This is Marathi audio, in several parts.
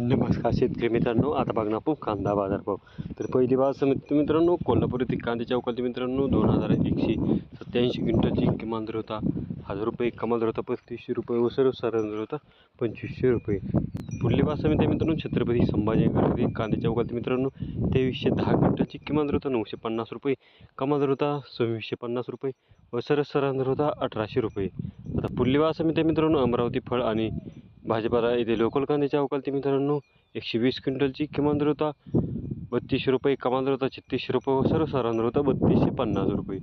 नमस्कार शेतकरी मित्रांनो आता बघणार आपण कांदा बाजारभाव तर पहिली बाजार समिती मित्रांनो कोल्हापूर येथील कांद्याच्या अवकाळी मित्रांनो दोन हजार एकशे सत्याऐंशी क्विंटलची किमान दर होता. हजार रुपये कमाल दर होता पस्तीसशे रुपये व सर्वसाधारण दर होता पंचवीसशे रुपये. पुढली बाजार समिती मित्रांनो छत्रपती संभाजीनगर कांद्याच्या अवकाळी मित्रांनो तेवीसशे दहा क्विंटलची किमान दर होता नऊशे पन्नास रुपये. कमाल दर होता सव्वीसशे पन्नास रुपये व सर्वसाधारण दर होता अठराशे रुपये. आता पुढली बाजार समिती मित्रांनो अमरावती फळ आणि भाजीपाला येथे लोकल कांद्याच्या अवकालते मित्रांनो एकशे वीस क्विंटलची किमान दर होता. बत्तीसशे रुपये कमाल दर होता छत्तीसशे रुपये व सर्वसाधारण दर होता बत्तीसशे पन्नास रुपये.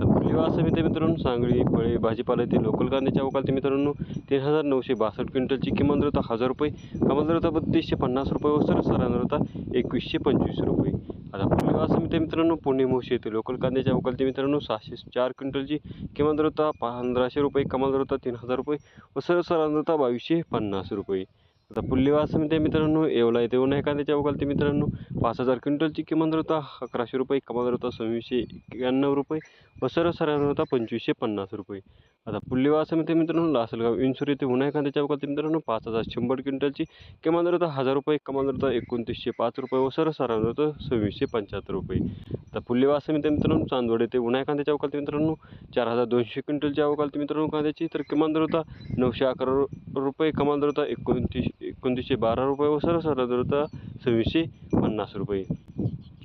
आता असं मित्र मित्रांनो सांगली फळे भाजीपाला येथे लोकल कांद्याच्या अवकाळी मित्रांनो तीन हजार नऊशे बासष्ट क्विंटलची किमान दर होता हजार रुपये. कमाल दर होता बत्तीसशे पन्नास रुपये व सर्वसाधारण दर होता एकवीसशे पंचवीस रुपये. आता पुणे असं मी समिती मित्रांनो पुणे मोशी येथे लोकल कांद्याच्या अवकाळी मित्रांनो सहाशे चार क्विंटलची किमान दर होता पंधराशे रुपये कमाल दर होता तीन हजार रुपये व सर्वसाधारण दर होता बावीसशे पन्नास रुपये. आता पुढली बाजार समिती मित्रांनो येवला येथे उन्हाळी कांद्याच्या अवकाळी मित्रांनो पाच हजार क्विंटलची किमान दर होता अकराशे रुपये कमाल होता सव्वीसशे एक्याण्णव रुपये व सर्वसाधारण होता पंचवीसशे पन्नास रुपये. आता पुढली समिती मित्रांनो लासलगाव इन्सुर येथे उन्हाळी कांद्याच्या अवकाळी मित्रांनो पाच हजार शंभर क्विंटलची किमान होता हजार रुपये कमाल होता एकोणतीसशे पाच रुपये व सर्वसाधारण होतं सव्वीसशे पंच्याहत्तर रुपये. आता पुढली समिती मित्रांनो चांदवड येथे उन्हा कांद्याच्या अवकाळी मित्रांनो चार हजार दोनशे क्विंटलच्या अवकालती मित्रांनो कांद्याची तर किमान दर होता नऊशे अकरा रुपये कमाल दर होता एकोणतीस एकोणतीसशे बारा रुपये व सर्वसाधारण दर होता. सव्वीसशे पन्नास रुपये.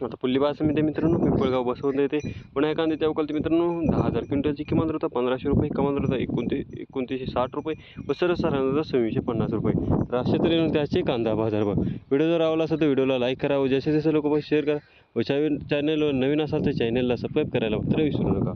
आता पुल्ली बाजार समिती मित्रांनो पिंपळगाव बसवून येते. उन्हाळी त्या अवकाळी मित्रांनो दहा हजार क्विंटलची किमान होता पंधराशे रुपये कमाल होता एकोणती एकोणतीसशे साठ रुपये व सर्वसाधारण दर होता सव्वीसशे पन्नास रुपये. तर अशा तऱ्हेने त्याचे कांदा बाजारभाव व्हिडिओ जर आवडला असेल तर व्हिडिओला लाईक करा व जसे जसे लोक शेअर करा. व चॅनलवर नवीन असाल तर चॅनलला सबस्क्राईब करायला मात्र विसरू नका.